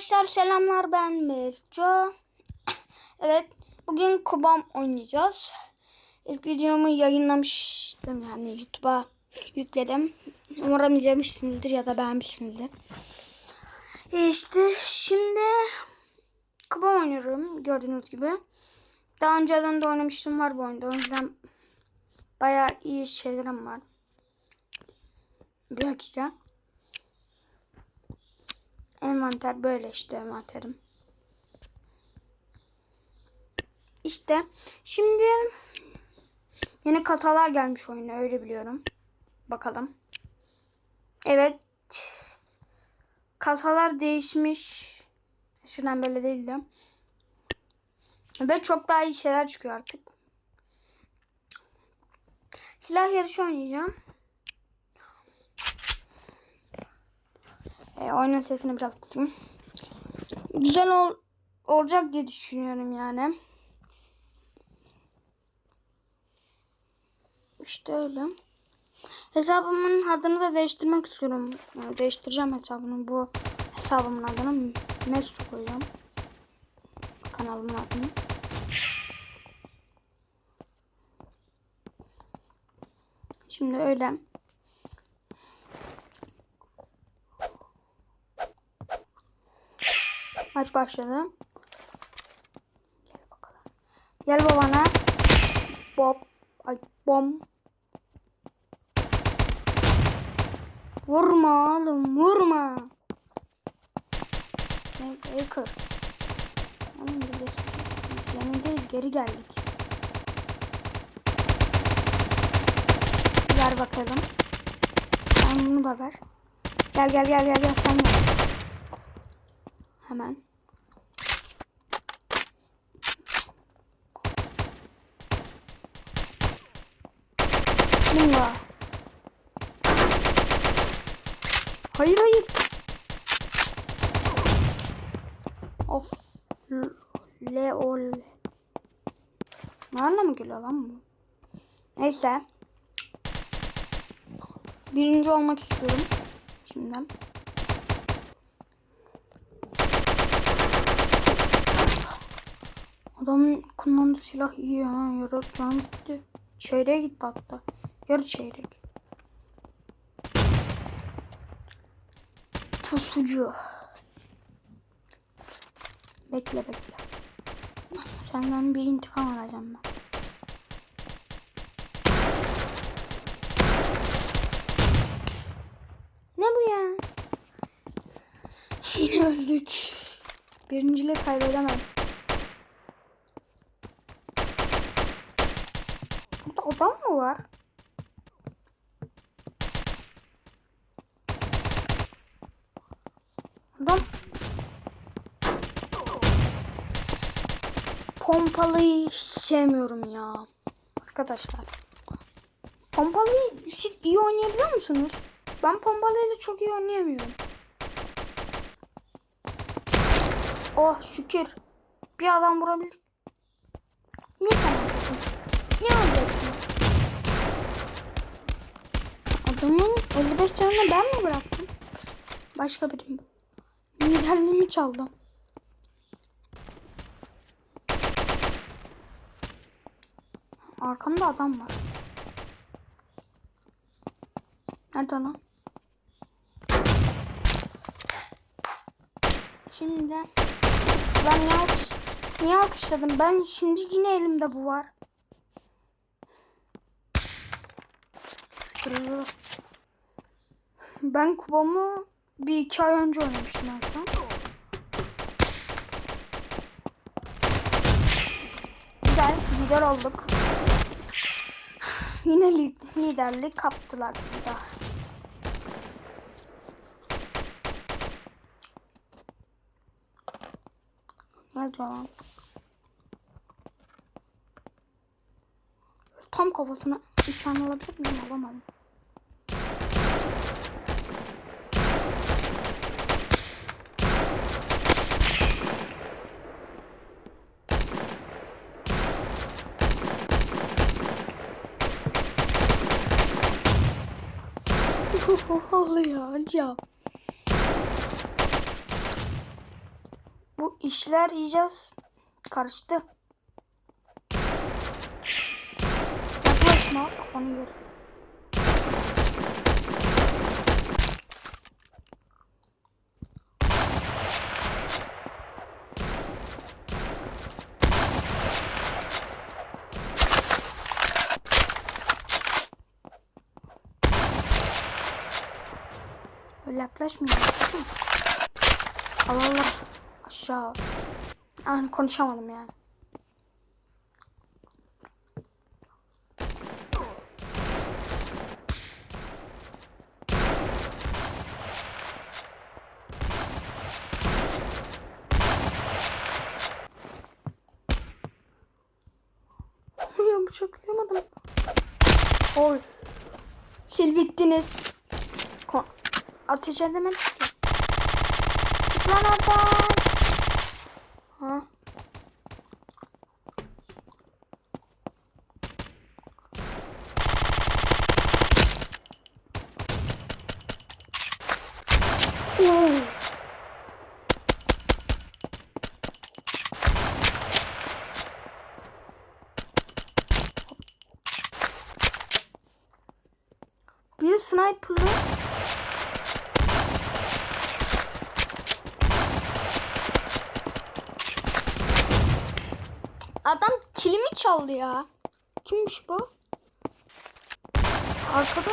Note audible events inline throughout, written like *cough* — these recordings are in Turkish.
Arkadaşlar selamlar ben Mesco. *coughs* evet bugün Kubam oynayacağız. İlk videomu yayınlamıştım yani YouTube'a yükledim. Umarım izlemişsinizdir ya da beğenmişsinizdir. E işte şimdi Kubam oynuyorum gördüğünüz gibi. Daha önceden de oynamıştım var bu oyunda. O yüzden bayağı iyi şeylerim var. Bir dakika. Envanter böyle işte envanterim. İşte şimdi yeni kasalar gelmiş oyuna öyle biliyorum. Bakalım. Evet. Kasalar değişmiş. Eskiden böyle değildi. Ve çok daha iyi şeyler çıkıyor artık. Silah yarışı oynayacağım. E, oyunun sesini biraz kısayım. Güzel ol, olacak diye düşünüyorum yani. İşte öyle. Hesabımın adını da değiştirmek istiyorum. Yani değiştireceğim hesabını. Bu hesabımın adını Mesut koyacağım. Kanalımın adını. Şimdi öyle. Maç başladı. Gel bakalım. Gel babana. Bob. Ay bom. Vurma oğlum vurma. Ne kır. Yeni değil geri geldik. Ver bakalım. Sen bunu da ver. Gel gel gel gel gel sen gel. Hemen. Bununla. Hayır hayır. Of. Leol. Nerede mı geliyor lan bu? Neyse. Birinci olmak istiyorum. Şimdiden. Adamın kullandığı silah iyi ya. Yarı canı gitti. Çeyreğe gitti hatta. Yarı çeyrek. Pusucu. Bekle bekle. Senden bir intikam alacağım ben. Ne bu ya? *laughs* Yine öldük. Birinciliği kaybedemem. Burada adam mı var? Adam Pompalıyı sevmiyorum ya. Arkadaşlar. Pompalıyı siz iyi oynayabiliyor musunuz? Ben pompalıyla çok iyi oynayamıyorum. Oh şükür. Bir adam vurabilir. Niye sen yapıyorsun? Niye öleceksin? Adamın 55 canını ben mi bıraktım? Başka biri mi? Liderliğimi çaldım. Arkamda adam var. Nerede lan? Şimdi ben niye, alkış, niye alkışladım? Ben şimdi yine elimde bu var. Ben kubamı bir iki ay önce oynamıştım son. Güzel lider olduk. Yine lid liderlik kaptılar burada. Ne lan? Tam kafasına nişan alabilir miyim? Alamadım. Oluyor hocam. Bu işler iyice karıştı. Yaklaşma kafanı gör. Öyle yaklaşmıyor. Yaklaşın. Allah Allah. Aşağı. Yani konuşamadım yani. Edemedik ki. Çık lan oradan. Ha. Bir sniper'lı Adam çaldı ya. Kimmiş bu? Arkada.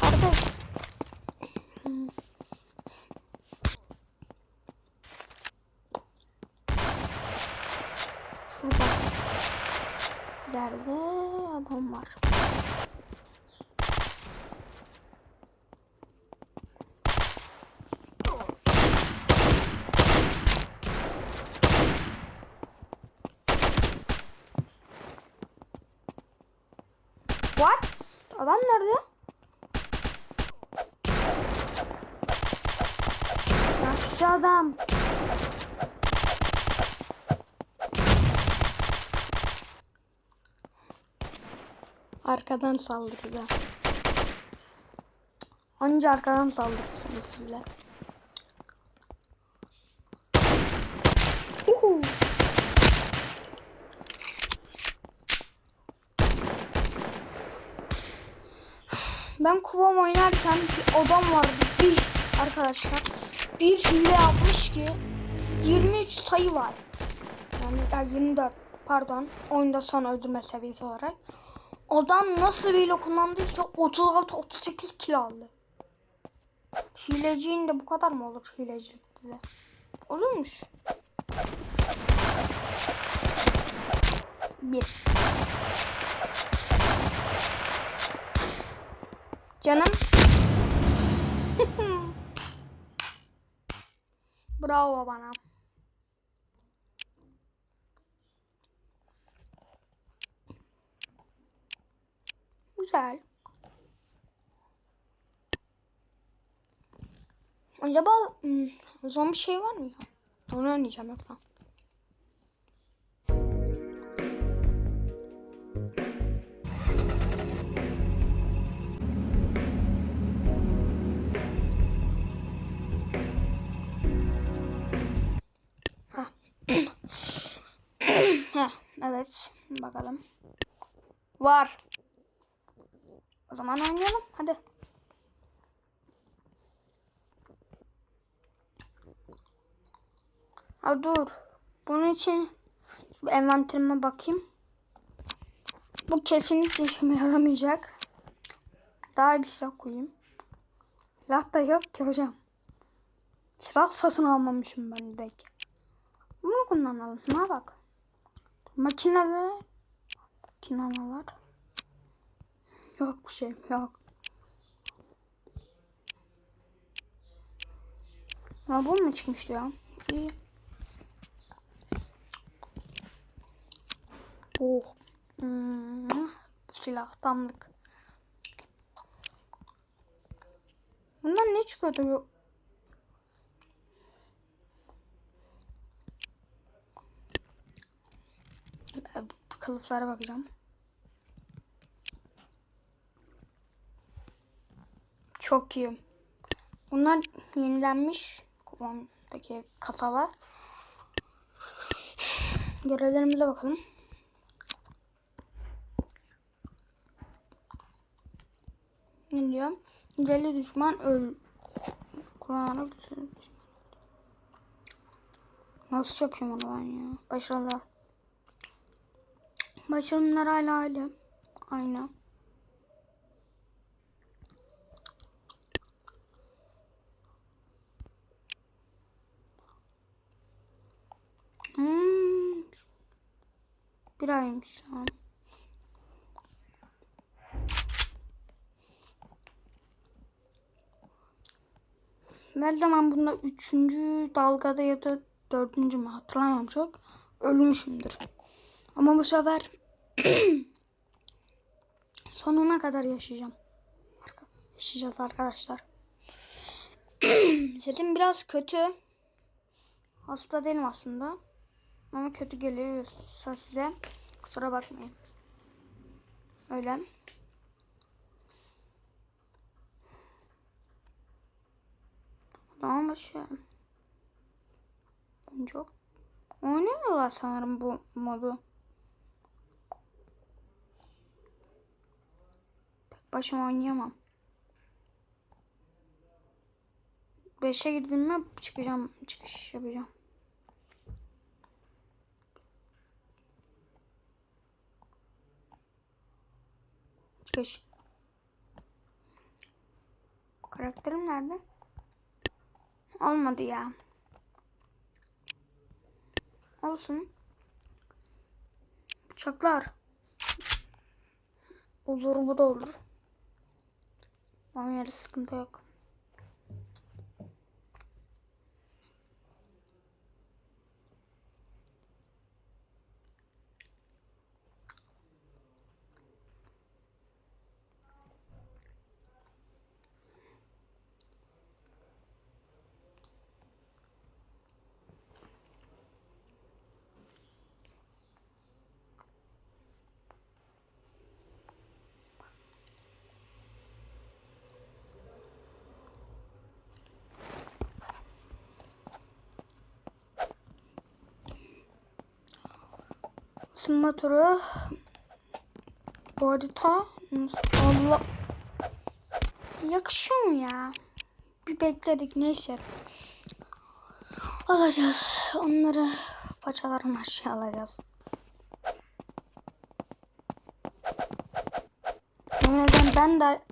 Kardeş. Hmm. Şurada. Nerede adam var? What? Adam nerede? Yaşlı adam. Arkadan saldırdı. Anca arkadan saldırırsınız size. Ben kubam oynarken bir odam vardı. Bir arkadaşlar bir hile yapmış ki 23 sayı var. Yani ya 24 pardon oyunda son öldürme seviyesi olarak. Adam nasıl bir hile kullandıysa 36-38 kilo aldı. Hileciğin de bu kadar mı olur hilecilikte de? Olurmuş. Bir. Canım. *laughs* Bravo bana. Güzel. Acaba hmm, zombi şey var mı ya? Onu oynayacağım yoksa. Evet. Bakalım. Var. O zaman oynayalım. Hadi. Ha dur. Bunun için şu envanterime bakayım. Bu kesinlikle işime yaramayacak. Daha bir silah koyayım. Silah da yok ki hocam. Silah satın almamışım ben direkt. Bunu kullanalım. Ne bak. Makineler. Makineler. Yok bir şey yok. Ya bu mu çıkmıştı ya? İyi. Oh. Hmm. Bu silah damlık. Bundan ne çıkıyordu? Ben bu kılıflara bakacağım. Çok iyi. Bunlar yenilenmiş kupondaki kasalar. Görevlerimize bakalım. Ne diyor? Güzelli düşman öl. Kur'an'a Nasıl yapıyorum onu ben ya? Başarılar. Başarımlar hala aynı. Aynı. Hmm. Bir aymış tamam. Her zaman bunda üçüncü dalgada ya da dördüncü mü hatırlamam çok. Ölmüşümdür. Ama bu sefer *clears throat* sonuna kadar yaşayacağım. Yaşayacağız arkadaşlar. *clears throat* Sesim biraz kötü. Hasta değilim aslında. Ama kötü geliyorsa size kusura bakmayın. Öyle. Tamam başlayalım. Çok oynamıyorlar sanırım bu modu. Başıma oynayamam. 5'e girdim mi çıkacağım. Çıkış yapacağım. Çıkış. Karakterim nerede? Olmadı ya. Olsun. Bıçaklar. Olur bu da olur. Onun yeri sıkıntı yok. Isınma turu. Bu harita. Allah. Yakışıyor mu ya? Bir bekledik neyse. Alacağız. Onları paçalarını aşağı alacağız. Ederim ben de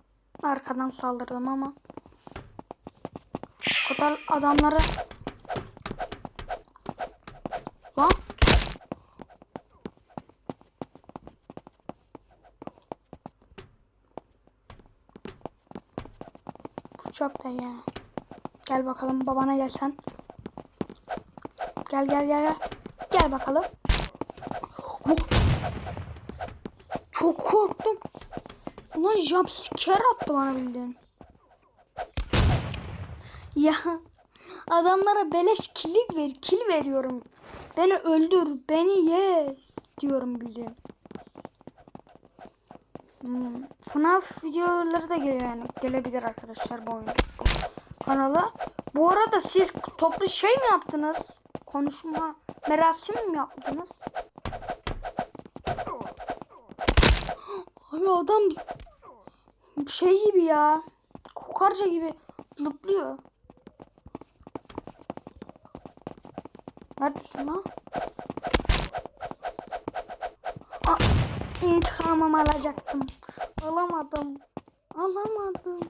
arkadan saldırdım ama. O kadar adamları Lan Çok da ya. Gel bakalım babana gel sen. Gel gel gel gel. Gel bakalım. Oh. Çok korktum. Ulan jumpscare attı bana bildiğin. Ya adamlara beleş kill ver, kill veriyorum. Beni öldür, beni ye diyorum bildiğin. Hmm. FNAF videoları da geliyor yani. Gelebilir arkadaşlar bu oyun bu kanala. Bu arada siz toplu şey mi yaptınız? Konuşma merasim mi yaptınız? Abi adam şey gibi ya. Kokarca gibi zıplıyor. Neredesin lan? Aa, intikamımı alacaktım. Alamadım. Alamadım.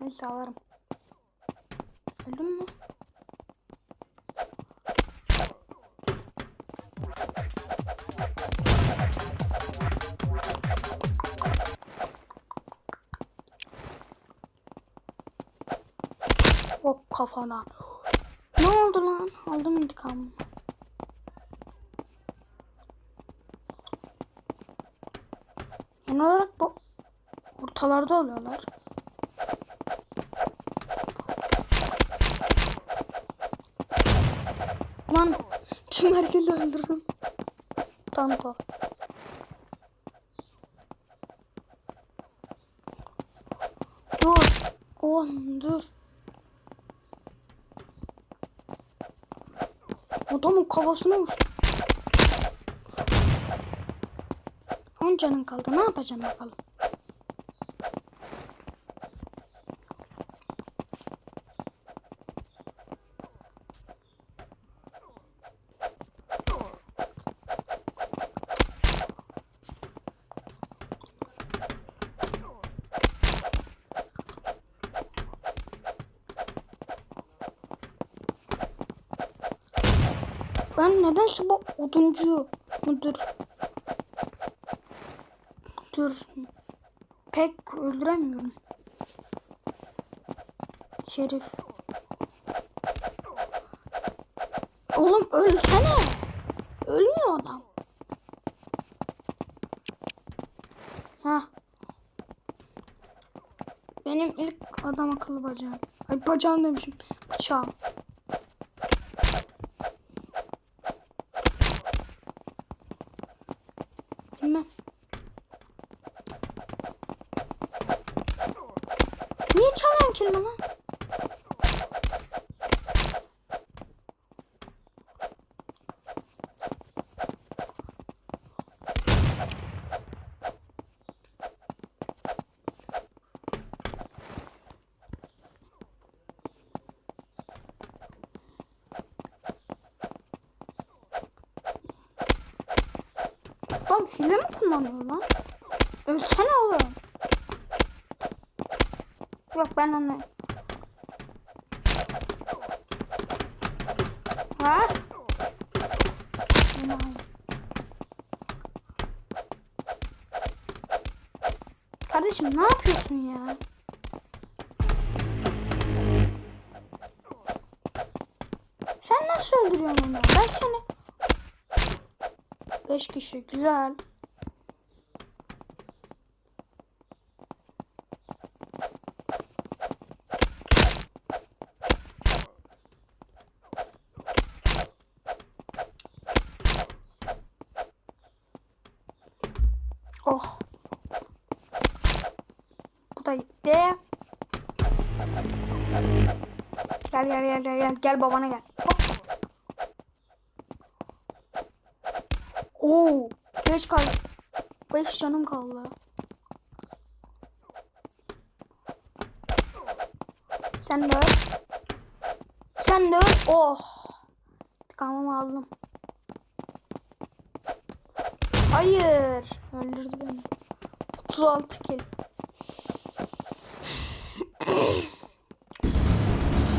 Neyse alırım. Öldüm mü? Hop kafadan. Ne oldu lan? Aldım intikamımı. Genel olarak bu ortalarda oluyorlar. Lan tüm herkesi öldürdüm. Tanto. Dur. Oğlum dur. Adamın kafasına uçtu. On canın kaldı. Ne yapacağım bakalım. Ben nedense bu oduncuyu mudur? Dur. Pek öldüremiyorum. Şerif. Oğlum ölsene. Ölmüyor adam. Ha. Benim ilk adam akıllı bacağım. Ay bacağım demişim. Bıçağım. Bilmem. Niye çalıyorsun kelime lan? Lan hile mi kullanıyor lan? Ölsene oğlum. Yok ben onu... Ha? Aman. Kardeşim ne yapıyorsun ya? Sen nasıl öldürüyorsun onu? Ben seni... Beş kişi güzel. Oh. Bu da gitti. Gel gel gel gel gel gel babana gel. Hop. Oo, 5 kaldı. 5 canım kaldı. Sen de. Sen de öl. Oh. İntikamımı aldım. Hayır. Öldürdü beni. 36 kill.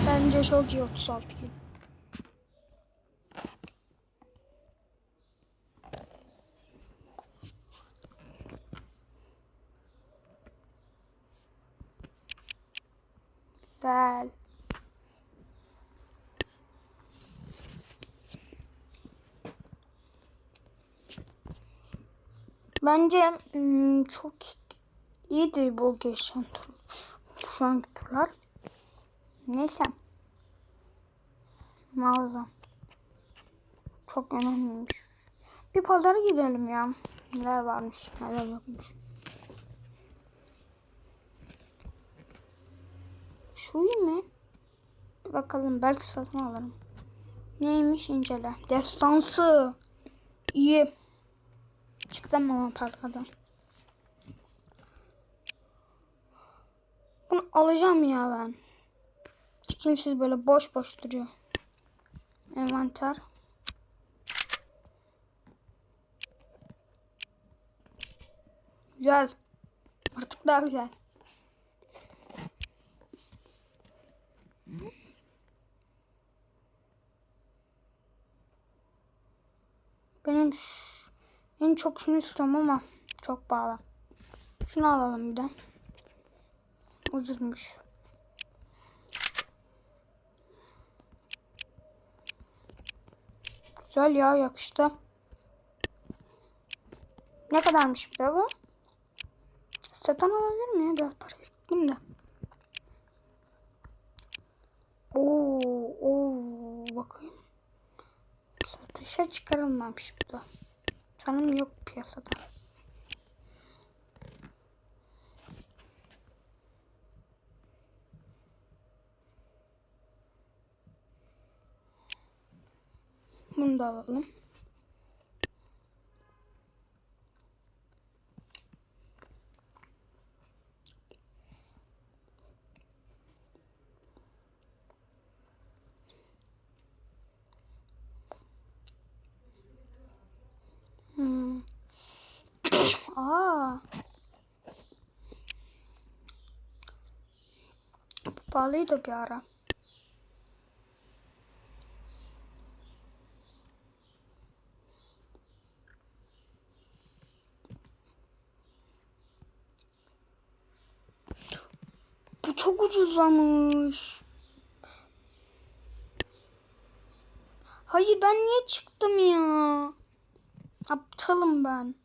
Bence çok iyi 36 kill. Güzel. Bence hmm, çok iyiydi bu geçen tur. Şu anki turlar. Neyse. Mağaza. Çok önemliymiş. Bir pazara gidelim ya. Neler varmış, neler yokmuş. Şu mi? Bir bakalım belki satın alırım. Neymiş incele. Destansı. İyi. Çıktım ama parkadan. Bunu alacağım ya ben. Skillsiz böyle boş boş duruyor. Envanter. Güzel. Artık daha güzel. Benim ş- en çok şunu istiyorum ama çok pahalı. Şunu alalım bir de. Ucuzmuş. Güzel ya yakıştı. Ne kadarmış bir de bu? Satın alabilir miyim? Biraz para biriktireyim de. Oo, oo, bakayım. Satışa çıkarılmamış bu da. Sanırım yok piyasada. Bunu da alalım. Pahalıydı bir ara. Bu çok ucuzlamış. Hayır ben niye çıktım ya? Aptalım ben.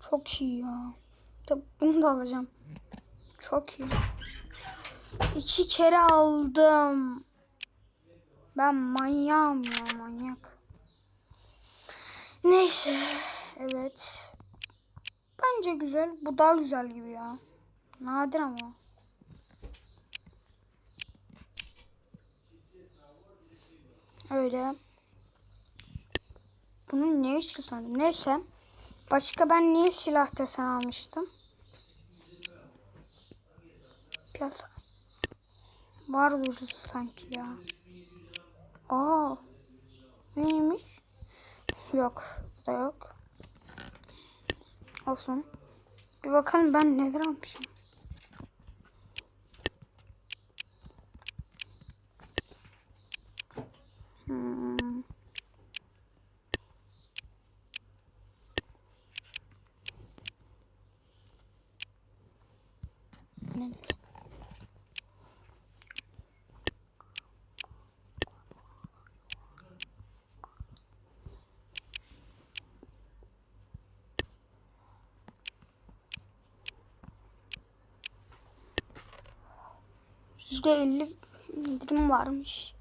Çok iyi ya. Tabii bunu da alacağım. Çok iyi. İki kere aldım. Ben manyağım ya manyak. Neyse. Evet. Bence güzel. Bu daha güzel gibi ya. Nadir ama. Öyle. Bunu ne için sandım? Neyse. Başka ben niye silah desen almıştım? Piyasa. Var ucuz sanki ya. Aa. Neymiş? Yok. Da yok. Olsun. Bir bakalım ben neler almışım. Hmm. Neler? Yüzde elli indirim varmış.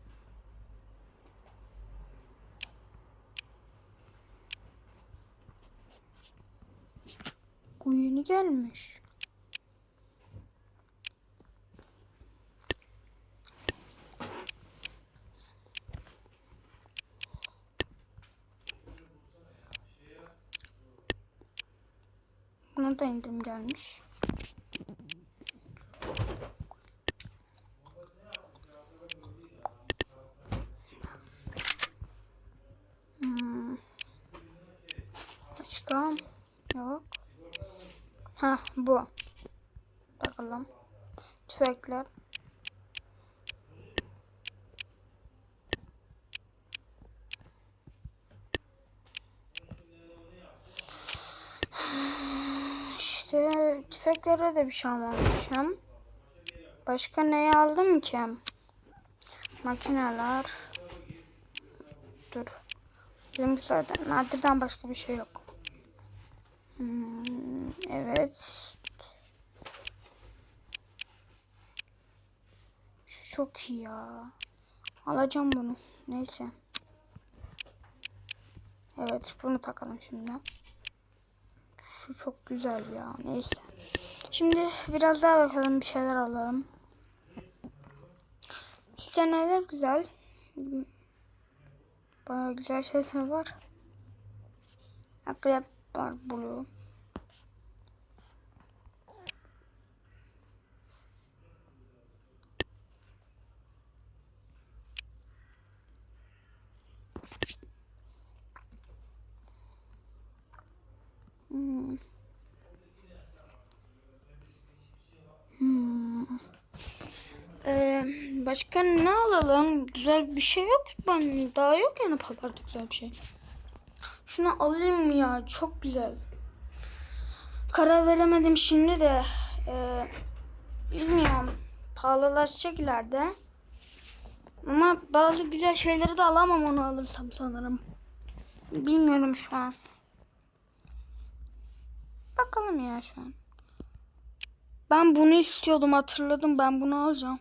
Bu yeni gelmiş. Buna da indirim gelmiş. Hmm. Başka yok. Ha bu. Bakalım. Tüfekler. İşte tüfeklere de bir şey almamışım. Başka neyi aldım ki? Makineler. Dur. Benim zaten nadirden başka bir şey yok. Hmm, evet. Şu çok iyi ya. Alacağım bunu. Neyse. Evet bunu takalım şimdi. Şu çok güzel ya. Neyse. Şimdi biraz daha bakalım bir şeyler alalım. Neler güzel. Baya güzel şeyler var. Akrep var blue. Hmm. Ee, başka ne alalım? Güzel bir şey yok. Ben daha yok yani pazarda güzel bir şey. Şunu alayım ya? Çok güzel. Karar veremedim şimdi de. Ee, bilmiyorum. Pahalılaşacak ileride. Ama bazı güzel şeyleri de alamam onu alırsam sanırım. Bilmiyorum şu an. Bakalım ya şu an. Ben bunu istiyordum hatırladım. Ben bunu alacağım.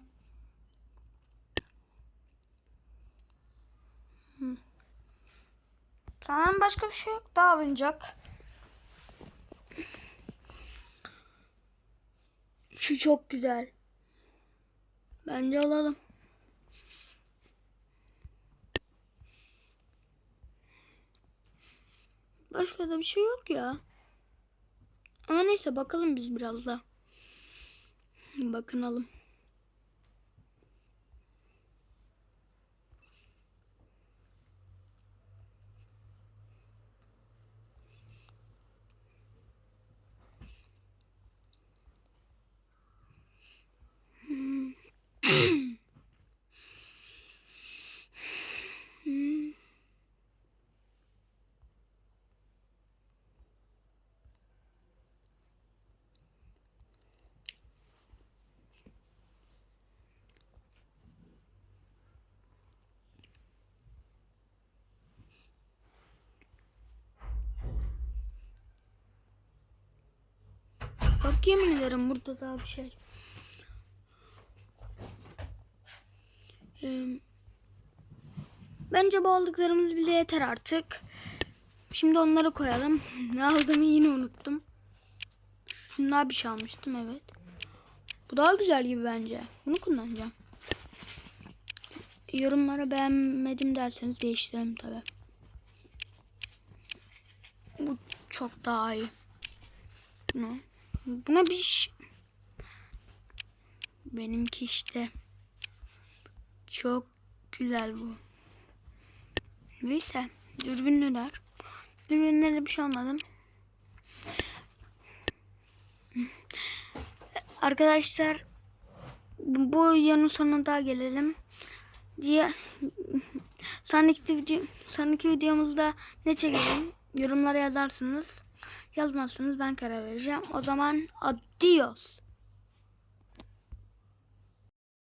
Hı. Sanırım başka bir şey yok. Daha alınacak. Şu çok güzel. Bence alalım. Başka da bir şey yok ya. Ama neyse bakalım biz biraz da. Bakınalım. Bak yemin ederim burada daha bir şey. Bence bu aldıklarımız bize yeter artık. Şimdi onları koyalım. *laughs* Ne aldığımı yine unuttum. Şundan bir şey almıştım evet. Bu daha güzel gibi bence. Bunu kullanacağım. Yorumlara beğenmedim derseniz değiştiririm tabi. Bu çok daha iyi. Bunu Buna bir benimki işte çok güzel bu. Neyse dürbünlüler. Dürbünlere bir şey almadım. Arkadaşlar bu videonun sonuna daha gelelim. Diye *laughs* sonraki, video, sonraki videomuzda ne çekelim yorumlara yazarsınız. Yazmazsanız ben karar vereceğim. O zaman adios.